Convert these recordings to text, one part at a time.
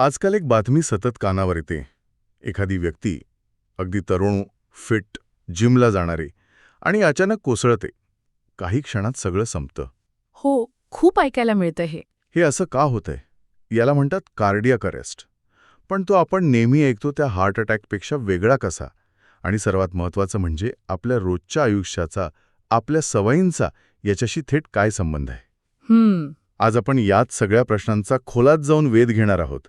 आजकाल एक बातमी सतत कानावर येते. एखादी व्यक्ती अगदी तरुण फिट जिमला जाणारी आणि अचानक कोसळते. काही क्षणात सगळं संपतं. हो खूप ऐकायला मिळतं हे. हे असं का होतंय? याला म्हणतात कार्डियक अरेस्ट. पण तो आपण नेहमी ऐकतो त्या हार्ट अटॅकपेक्षा वेगळा कसा? आणि सर्वात महत्त्वाचं म्हणजे आपल्या रोजच्या आयुष्याचा आपल्या सवयींचा याच्याशी थेट काय संबंध आहे? आज आपण याच सगळ्या प्रश्नांचा खोलात जाऊन वेध घेणार आहोत.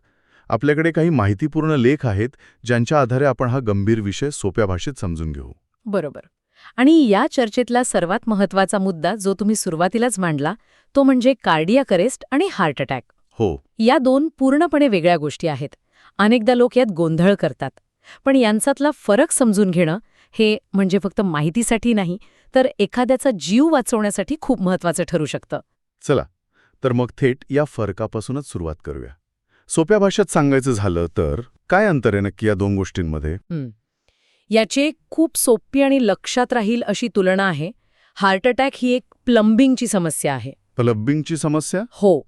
आपल्याकडे काही माहितीपूर्ण लेख आहेत ज्यांच्या आधारे आपण हा गंभीर विषय सोप्या भाषेत समजून घेऊ. बरोबर. आणि या चर्चेतला सर्वात महत्त्वाचा मुद्दा जो तुम्ही सुरुवातीलाच मांडला तो म्हणजे कार्डियाक अरेस्ट आणि हार्ट अटॅक. हो. या दोन पूर्णपणे वेगळ्या गोष्टी आहेत. अनेकदा लोक यात गोंधळ करतात. पण यांच्यातला फरक समजून घेणं हे म्हणजे फक्त माहितीसाठी नाही तर एखाद्याचा जीव वाचवण्यासाठी खूप महत्वाचं ठरू शकतं. चला तर मग थेट या फरकापासूनच सुरुवात करूया. सोप्या भाषेत सांगायचं झालं तर काय अंतर आहे नक्की या दोन गोष्टींमध्ये. याची एक खूप सोपी आणि लक्षात राहील अशी तुलना आहे. हार्ट अटॅक ही एक प्लंबिंगची समस्या आहे. प्लबिंगची समस्या? हो.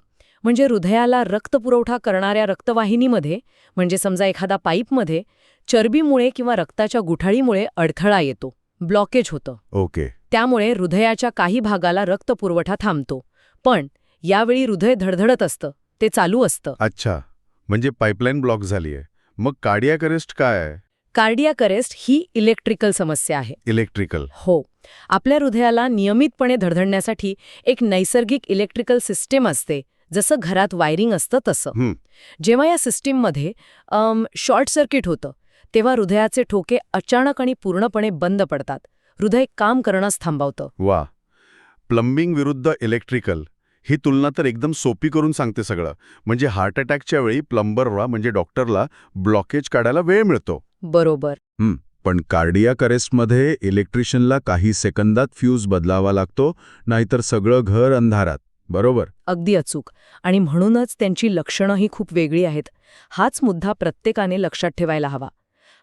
म्हणजे हृदयाला रक्तपुरवठा करणाऱ्या रक्तवाहिनीमध्ये म्हणजे समजा एखादा पाईपमध्ये चरबीमुळे किंवा रक्ताच्या गुठाळीमुळे अडथळा येतो. ब्लॉकेज होतं. ओके. त्यामुळे हृदयाच्या काही भागाला रक्तपुरवठा थांबतो. पण यावेळी हृदय धडधडत असतं. ते चालू असतं. अच्छा. म्हणजे पाईपलाईन ब्लॉक झालीय. मग कार्डियाक अरेस्ट काय आहे? कार्डियाक अरेस्ट ही इलेक्ट्रिकल समस्या आहे. इलेक्ट्रिकल. हो. आपल्या हृदयाला नियमितपणे धडधडण्यासाठी एक नैसर्गिक इलेक्ट्रिकल सिस्टीम असते जसं घरात वायरिंग असतं तसं. जेव्हा या सिस्टीममध्ये शॉर्ट सर्किट होतं तेव्हा हृदयाचे ठोके अचानक आणि पूर्णपणे बंद पडतात. हृदय काम करणंच थांबवतं. वा प्लंबिंग विरुद्ध इलेक्ट्रिकल. ही तुलना तर एकदम सोपी करून सांगते सगळं. म्हणजे हार्ट अटॅकच्या वेळी प्लंबरला म्हणजे डॉक्टरला ब्लॉकेज काढायला वेळ मिळतो. बरोबर. पण कार्डियाक अरेस्टमध्ये इलेक्ट्रिशियनला काही सेकंदात फ्यूज बदलावा लागतो नाहीतर सगळं घर अंधारात. बरोबर? अगदी अचूक. आणि म्हणूनच त्यांची लक्षणंही खूप वेगळी आहेत. हाच मुद्दा प्रत्येकाने लक्षात ठेवायला हवा.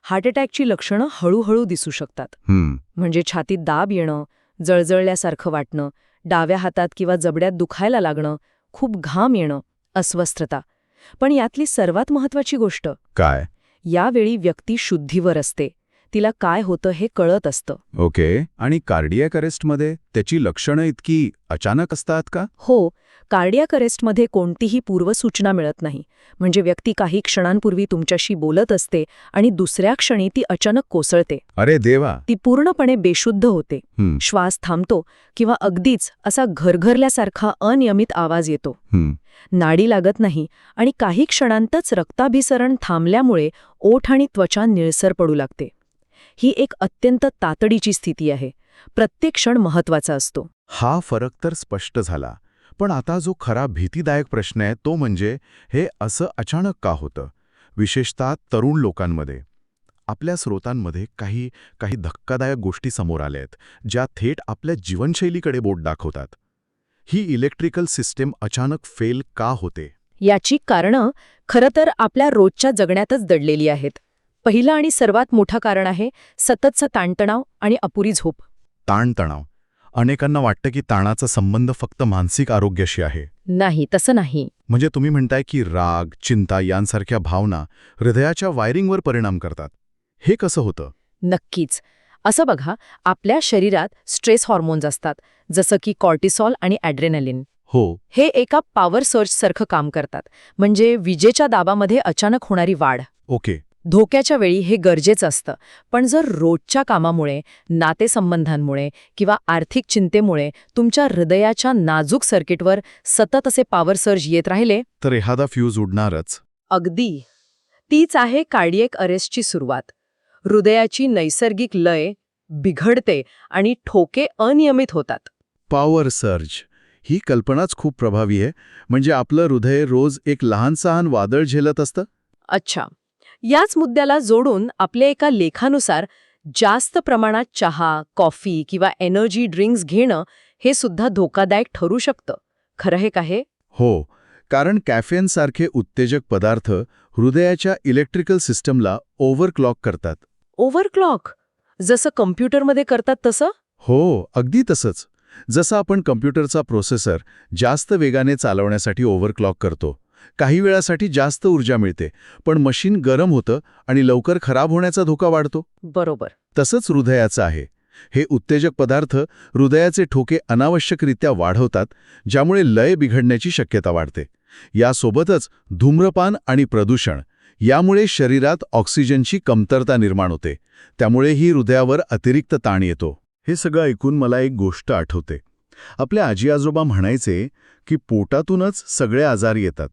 हार्ट अटॅकची लक्षणं हळूहळू दिसू शकतात. हम्म म्हणजे छातीत दाब येणं जळजळल्यासारखं वाटणं डाव्या हातात किंवा जबड्यात दुखायला लागणं खूप घाम येणं अस्वस्थता. पण यातली सर्वात महत्वाची गोष्ट काय? यावेळी व्यक्ती शुद्धीवर असते. तिला काय होतं हे कळत असतं. ओके. आणि कार्डियाक अरेस्टमध्ये त्याची लक्षणं इतकी अचानक असतात का? हो. कार्डियाक अरेस्टमध्ये कोणतीही पूर्वसूचना मिळत नाही. म्हणजे व्यक्ती काही क्षणांपूर्वी तुमच्याशी बोलत असते आणि दुसऱ्या क्षणी ती अचानक कोसळते. अरे देवा! ती पूर्णपणे बेशुद्ध होते. श्वास थांबतो किंवा अगदीच असा घरघरल्यासारखा अनियमित आवाज येतो. नाडी लागत नाही आणि काही क्षणांतच रक्ताभिसरण थांबल्यामुळे ओठ आणि त्वचा निळसर पडू लागते. ही एक अत्यंत तातडीची स्थिती आहे. प्रत्येक क्षण महत्त्वाचा असतो. हा फरक तर स्पष्ट झाला. पण आता जो खरा भीतीदायक प्रश्न आहे तो म्हणजे हे असं अचानक का होतं? विशेषतः तरुण लोकांमध्ये. आपल्या स्रोतांमध्ये काही काही धक्कादायक गोष्टी समोर आल्या आहेत ज्या थेट आपल्या जीवनशैलीकडे बोट दाखवतात. ही इलेक्ट्रिकल सिस्टीम अचानक फेल का होते? याची कारणं खरं तर आपल्या रोजच्या जगण्यातच दडलेली आहेत. पहिलं आणि सर्वात मोठं कारण आहे सततचा ताणतणाव आणि अपुरी झोप. ताणतणाव. अनेकांना वाटतं की ताणाचा संबंध फक्त मानसिक आरोग्याशी आहे. नाही तसं नाही. म्हणजे तुम्ही म्हणताय की राग चिंता यांसारख्या भावना हृदयाच्या वायरिंगवर परिणाम करतात. हे कसं होतं? नक्कीच. असं बघा आपल्या शरीरात स्ट्रेस हॉर्मोन्स असतात जसं की कॉर्टिसॉल आणि ॲड्रेनलिन. हो. हे एका पॉवर सर्जसारखं काम करतात म्हणजे विजेच्या दाबामध्ये अचानक होणारी वाढ. ओके. धोक्याच्या वेळी हे गरजेचं असतं. पण जर रोजच्या कामामुळे नातेसंबंधांमुळे किंवा आर्थिक चिंतेमुळे तुमच्या हृदयाच्या नाजूक सर्किटवर सतत असे पॉवर सर्ज येत राहिले? तर एखादा फ्यूज उडणारच. अगदी. तीच आहे कार्डियक अरेस्टची सुरुवात. हृदयाची नैसर्गिक लय बिघडते आणि ठोके अनियमित होतात. पॉवर सर्ज ही कल्पनाच खूप प्रभावी आहे. म्हणजे आपलं हृदय रोज एक लहानसहान वादळ झेलत असतं? अच्छा. याच मुद्द्याला जोडून आपल्या एका लेखानुसार जास्त प्रमाणात चहा कॉफी किंवा एनर्जी ड्रिंक्स घेणं हे सुद्धा धोकादायक ठरू शकतं. खरं हे का हे? हो कारण कॅफेनसारखे उत्तेजक पदार्थ हृदयाच्या इलेक्ट्रिकल सिस्टमला ओव्हरक्लॉक करतात. ओव्हरक्लॉक? जसं कम्प्युटरमध्ये करतात तसं? हो अगदी तसंच. जसं आपण कम्प्युटरचा प्रोसेसर जास्त वेगाने चालवण्यासाठी ओव्हरक्लॉक करतो काही वेळासाठी जास्त ऊर्जा मिळते पण मशीन गरम होतं आणि लवकर खराब होण्याचा धोका वाढतो. बरोबर. तसंच हृदयाचं आहे. हे उत्तेजक पदार्थ हृदयाचे ठोके अनावश्यकरित्या वाढवतात ज्यामुळे लय बिघडण्याची शक्यता वाढते. यासोबतच धूम्रपान आणि प्रदूषण यामुळे शरीरात ऑक्सिजनची कमतरता निर्माण होते. त्यामुळेही हृदयावर अतिरिक्त ताण येतो. हे सगळं ऐकून मला एक गोष्ट आठवते. आपल्या आजी आजोबा म्हणायचे की पोटातूनच सगळे आजार येतात.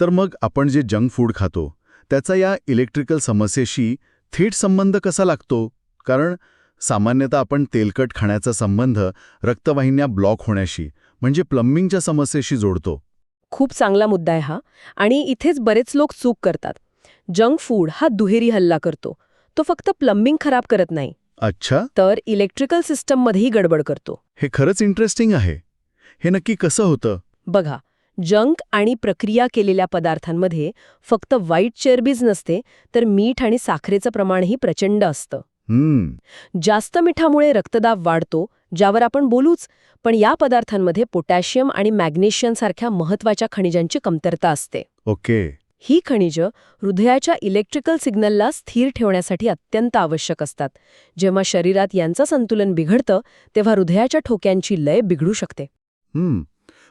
तर मग आपण जे जंक फूड खातो त्याचा या इलेक्ट्रिकल समस्येशी थेट संबंध कसा लागतो? कारण सामान्यतः आपण तेलकट खाण्याचा संबंध रक्तवाहिन्या ब्लॉक होण्याशी म्हणजे प्लंबिंगच्या समस्येशी जोडतो. खूप चांगला मुद्दा आहे हा. आणि इथेच बरेच लोक चूक करतात. जंक फूड हा दुहेरी हल्ला करतो. तो फक्त प्लंबिंग खराब करत नाही. अच्छा. तर इलेक्ट्रिकल सिस्टममध्येही गडबड करतो. हे खरंच इंटरेस्टिंग आहे. हे नक्की कसं होतं? बघा जंक आणि प्रक्रिया केलेल्या पदार्थांमध्ये फक्त वाईट चरबीज नसते तर मीठ आणि साखरेचं प्रमाणही प्रचंड असतं. जास्त मिठामुळे रक्तदाब वाढतो ज्यावर आपण बोलूच पण या पदार्थांमध्ये पोटॅशियम आणि मॅग्नेशियम सारख्या महत्त्वाच्या खनिजांची कमतरता असते. ओके. ही खनिजं हृदयाच्या इलेक्ट्रिकल सिग्नलला स्थिर ठेवण्यासाठी अत्यंत आवश्यक असतात. जेव्हा शरीरात यांचं संतुलन बिघडतं तेव्हा हृदयाच्या ठोक्यांची लय बिघडू शकते.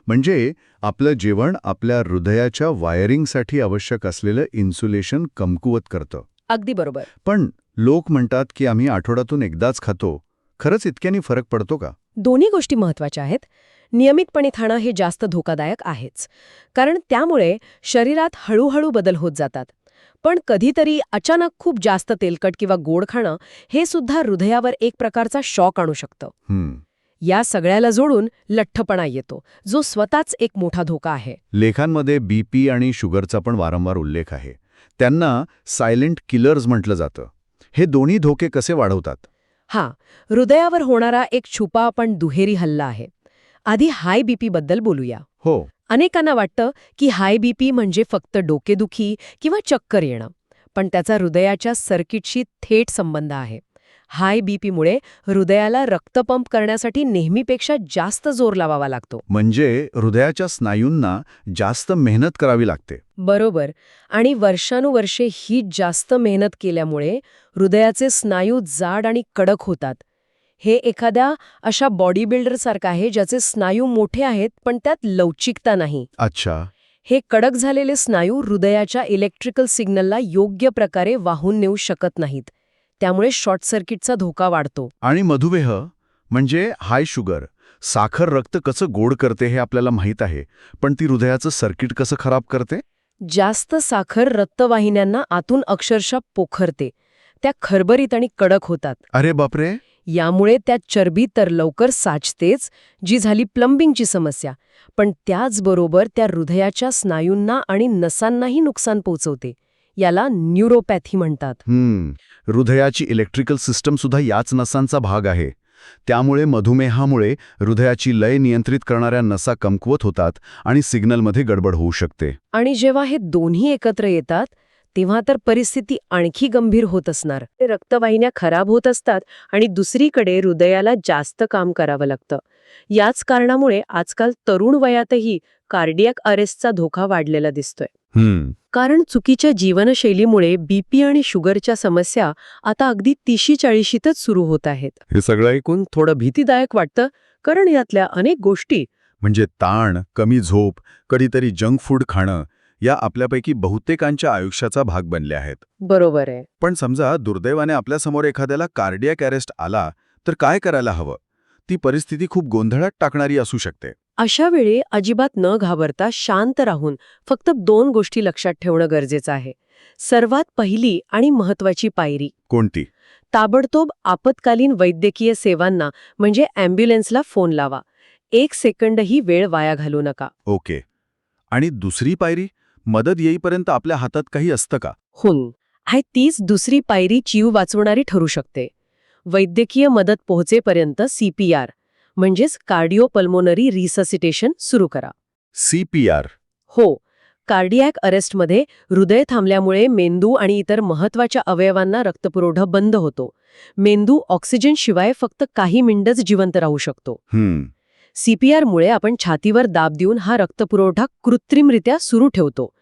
म्हणजे आपलं जेवण आपल्या हृदयाच्या वायरिंगसाठी आवश्यक असलेलं इन्सुलेशन कमकुवत करतं. अगदी बरोबर. पण लोक म्हणतात की आम्ही आठवड्यातून एकदाच खातो. खरंच इतक्यानी फरक पडतो का? दोन्ही गोष्टी महत्त्वाच्या आहेत. नियमितपणे खाणं हे जास्त धोकादायक आहेच. कारण त्यामुळे शरीरात हळूहळू बदल होत जातात. पण कधीतरी अचानक खूप जास्त तेलकट किंवा गोड खाणं हे सुद्धा हृदयावर एक प्रकारचा शॉक आणू शकतं. या सगळ्याला जोडून लठ्ठपणा येतो जो स्वतःच एक मोठा धोका आहे. लेखांमध्ये बीपी आणि शुगरचा पण वारंवार उल्लेख आहे. त्यांना सायलेंट किलर्स म्हटलं जातं. हे दोन्ही धोके कसे वाढवतात? हा हृदयावर होणारा एक छुपा पण दुहेरी हल्ला आहे. आधी हाय बीपी बद्दल बोलूया. हो. अनेकांना वाटतं की हाय बीपी म्हणजे फक्त डोकेदुखी किंवा चक्कर येणं पण त्याचा हृदयाच्या सर्किटशी थेट संबंध आहे. हाय बीपीमुळे हृदयाला रक्तपंप करण्यासाठी नेहमीपेक्षा जास्त जोर लावावा लागतो. म्हणजे हृदयाच्या स्नायूंना जास्त मेहनत करावी लागते. बरोबर. आणि वर्षानुवर्षे ही जास्त मेहनत केल्यामुळे हृदयाचे स्नायू जाड आणि कडक होतात. हे एखाद्या अशा बॉडी बिल्डरसारखं आहे ज्याचे स्नायू मोठे आहेत पण त्यात लवचिकता नाही. अच्छा. हे कडक झालेले स्नायू हृदयाच्या इलेक्ट्रिकल सिग्नलला योग्य प्रकारे वाहून नेऊ शकत नाहीत. त्यामुळे शॉर्ट सर्किटचा धोका वाढतो. आणि मधुमेह म्हणजे हाय शुगर साखर रक्त कसं गोड करते हे आपल्याला माहीत आहे पण ती हृदयाचं सर्किट कसं खराब करते? जास्त साखर रक्तवाहिन्यांना आतून अक्षरशः पोखरते. त्या खरबरीत आणि कडक होतात. अरे बापरे! यामुळे त्यात चरबी तर लवकर साचतेच जी झाली प्लंबिंगची समस्या पण त्याचबरोबर त्या हृदयाच्या स्नायूंना आणि नसांनाही नुकसान पोचवते. याला न्यूरोपॅथी म्हणतात. हृदयाची इलेक्ट्रिकल सिस्टम सुद्धा याच नसांचा भाग आहे. त्यामुळे मधुमेहामुळे हृदयाची लय नियंत्रित करणाऱ्या नसा कमकुवत होतात आणि सिग्नलमध्ये गडबड होऊ शकते. आणि जेव्हा हे दोन्ही एकत्र येतात तेव्हा तर परिस्थिती आणखी गंभीर होत असणार. रक्तवाहिन्या खराब होत असतात आणि दुसरीकडे हृदयाला जास्त काम करावं लागतं. याच कारणामुळे आजकाल तरुण वयातही कार्डियक अरेस्टचा धोका वाढलेला दिसतोय. कारण चुकीच्या जीवनशैलीमुळे बीपी आणि शुगरच्या समस्या आता अगदी तिशी चाळीशीतच सुरू होत आहेत. हे सगळं ऐकून थोडं भीतीदायक वाटतं कारण यातल्या अनेक गोष्टी म्हणजे ताण कमी झोप कधीतरी जंक फूड खाणं या आपल्यापैकी बहुतेकांच्या आयुष्याचा भाग बनले आहेत. बरोबर आहे. पण समजा दुर्दैवाने आपल्यासमोर एखाद्याला कार्डियक अरेस्ट आला तर काय करायला हवं? ती परिस्थिती खूप गोंधळात टाकणारी असू शकते. अशा वेळी अजिबात न घाबरता शांत राहून फक्त दोन गोष्टी लक्षात ठेवणं गरजेचं आहे. सर्वात पहिली आणि महत्वाची पायरी. कोणती? ताबडतोब आपत्कालीन वैद्यकीय सेवांना म्हणजे अँब्युलन्सला फोन लावा. एक सेकंदही वेळ वाया घालू नका. ओके. आणि दुसरी पायरी? मदत येईपर्यंत आपल्या हातात काही असतं का? हुन. आहे तीच दुसरी पायरी जीव वाचवणारी ठरू शकते. वैद्यकीय मदत पोहोचेपर्यंत सीपीआर म्हणजेच कार्डिओपल्मोनरी रिससिटेशन सुरू करा. C P R. हो कार्डियॅक अरेस्टमध्ये हृदय थांबल्यामुळे मेंदू आणि इतर महत्त्वाच्या अवयवांना रक्तपुरवठा बंद होतो. मेंदू ऑक्सिजन शिवाय फक्त काही मिनिटच जिवंत राहू शकतो. सीपीआरमुळे आपण छातीवर दाब देऊन हा रक्तपुरवठा कृत्रिमरित्या सुरू ठेवतो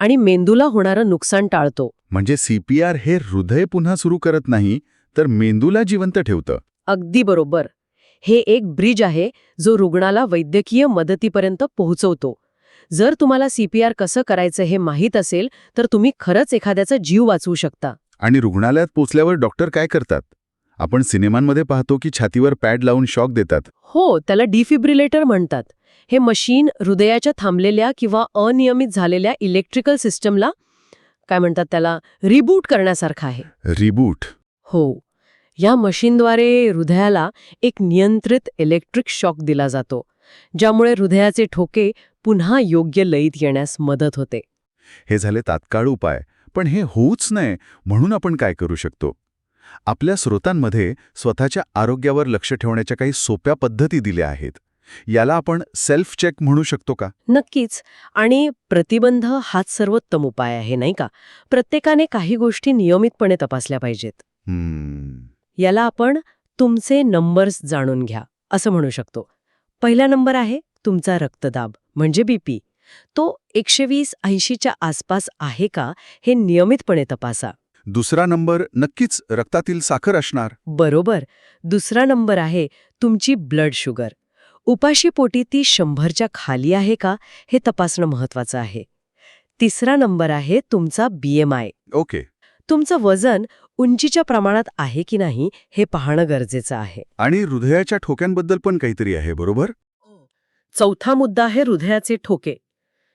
आणि मेंदूला होणारं नुकसान टाळतो. म्हणजे सीपीआर हे हृदय पुन्हा सुरू करत नाही तर मेंदूला जिवंत ठेवतं. अगदी बरोबर. हे एक ब्रिज आहे जो रुग्णाला वैद्यकीय मदतीपर्यंत पोहोचवतो. जर तुम्हाला सीपीआर कसं करायचं हे माहीत असेल तर तुम्ही खरंच एखाद्याचा जीव वाचवू शकता. आणि रुग्णालयात पोचल्यावर डॉक्टर काय करतात? आपण सिनेमांमध्ये पाहतो की छातीवर पॅड लावून शॉक देतात. हो त्याला डिफिब्रिलेटर म्हणतात. हे मशीन हृदयाच्या थांबलेल्या किंवा अनियमित झालेल्या इलेक्ट्रिकल सिस्टमला काय म्हणतात त्याला रिबूट करण्यासारखं आहे. रिबूट. हो. या मशीनद्वारे हृदयाला एक नियंत्रित इलेक्ट्रिक शॉक दिला जातो ज्यामुळे हृदयाचे ठोके पुन्हा योग्य लयीत येण्यास मदत होते. हे झाले तात्काळ उपाय पण हे होऊच नये म्हणून आपण काय करू शकतो? आपल्या स्रोतांमध्ये स्वतःच्या आरोग्यावर लक्ष ठेवण्याच्या काही सोप्या पद्धती दिल्या आहेत. याला आपण सेल्फ चेक म्हणू शकतो का? नक्कीच आणि प्रतिबंध हाच सर्वोत्तम उपाय आहे नाही का? प्रत्येकाने काही गोष्टी नियमितपणे तपासल्या पाहिजेत. याला आपण तुमचे नंबर्स जाणून घ्या असं म्हणू शकतो. पहिला नंबर आहे तुमचा रक्तदाब म्हणजे बीपी तो एकशे वीस ऐंशीच्या आसपास आहे का हे नियमितपणे तपासा. दुसरा नंबर नक्कीच रक्तातील साखर असणार. बरोबर. दुसरा नंबर आहे तुमची ब्लड शुगर उपाशीपोटी ती शंभरच्या खाली आहे का हे तपासणं महत्वाचं आहे. तिसरा नंबर आहे तुमचा बीएमआय ओके. तुमचं वजन उंचीच्या प्रमाणात आहे की नाही हे पाहणं गरजेचं आहे. आणि हृदयाच्या ठोक्यांबद्दल पण काहीतरी आहे बरोबर? चौथा मुद्दा आहे हृदयाचे ठोके.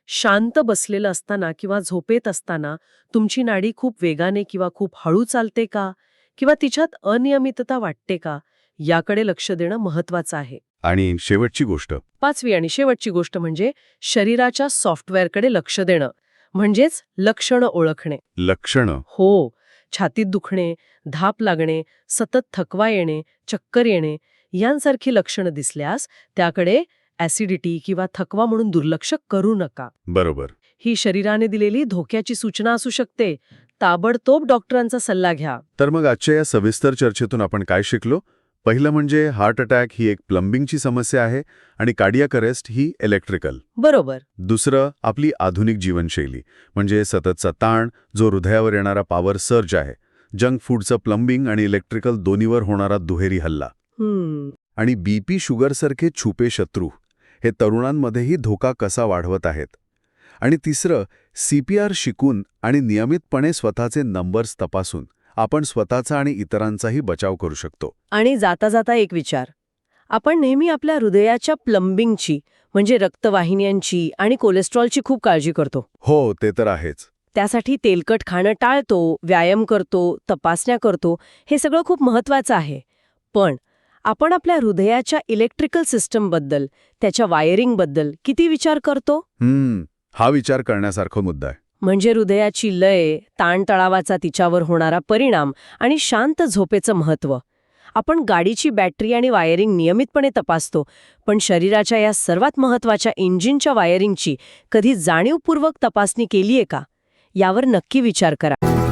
शांत बसलेलं असताना किंवा झोपेत असताना तुमची नाडी खूप वेगाने किंवा खूप हळू चालते का? किंवा तिच्यात अनियमितता वाटते का? याकडे लक्ष देणं महत्वाचं आहे. आणि शेवटची गोष्ट. पाचवी आणि शेवटची गोष्ट म्हणजे शरीराच्या सॉफ्टवेअरकडे लक्ष देणं. म्हणजेच लक्षणं ओळखणे. लक्षणं. हो छातीत दुखणे धाप लागणे सतत थकवा येणे चक्कर येणे यांसारखी लक्षणं दिसल्यास त्याकडे ॲसिडिटी किंवा थकवा म्हणून दुर्लक्ष करू नका. बरोबर. ही शरीराने दिलेली धोक्याची सूचना असू शकते. ताबडतोब डॉक्टरांचा सल्ला घ्या. तर मग आजच्या या सविस्तर चर्चेतून आपण काय शिकलो? पहिलं म्हणजे हार्ट अटॅक ही एक प्लंबिंगची समस्या आहे आणि कार्डियाक अरेस्ट ही इलेक्ट्रिकल. बरोबर. दुसरं आपली आधुनिक जीवनशैली म्हणजे सततचा ताण जो हृदयावर येणारा पॉवर सर्ज आहे. जंक फूडचं प्लंबिंग आणि इलेक्ट्रिकल दोन्हीवर होणारा दुहेरी हल्ला. आणि बीपी शुगरसारखे छुपे शत्रू हे तरुणांमध्येही धोका कसा वाढवत आहेत? आणि तिसरं सीपीआर शिकून आणि नियमितपणे स्वतःचे नंबर्स तपासून. आपण स्वतःचा आणि इतरांचाही बचाव करू शकतो. आणि जाता जाता एक विचार. आपण नेहमी आपल्या हृदयाच्या प्लंबिंगची म्हणजे रक्तवाहिन्यांची आणि कोलेस्ट्रॉलची खूप काळजी करतो. हो ते तर आहेच. त्यासाठी तेलकट खाणं टाळतो व्यायाम करतो तपासण्या करतो हे सगळं खूप महत्वाचं आहे. पण आपण आपल्या हृदयाच्या इलेक्ट्रिकल सिस्टमबद्दल त्याच्या वायरिंगबद्दल किती विचार करतो? हा विचार करण्यासारखा मुद्दा आहे. म्हणजे हृदयाची लय ताणतळावाचा तिच्यावर होणारा परिणाम आणि शांत झोपेचं महत्त्व. आपण गाडीची बॅटरी आणि वायरिंग नियमितपणे तपासतो पण शरीराच्या या सर्वात महत्त्वाच्या इंजिनच्या वायरिंगची कधी जाणीवपूर्वक तपासणी केलीये का? यावर नक्की विचार करा.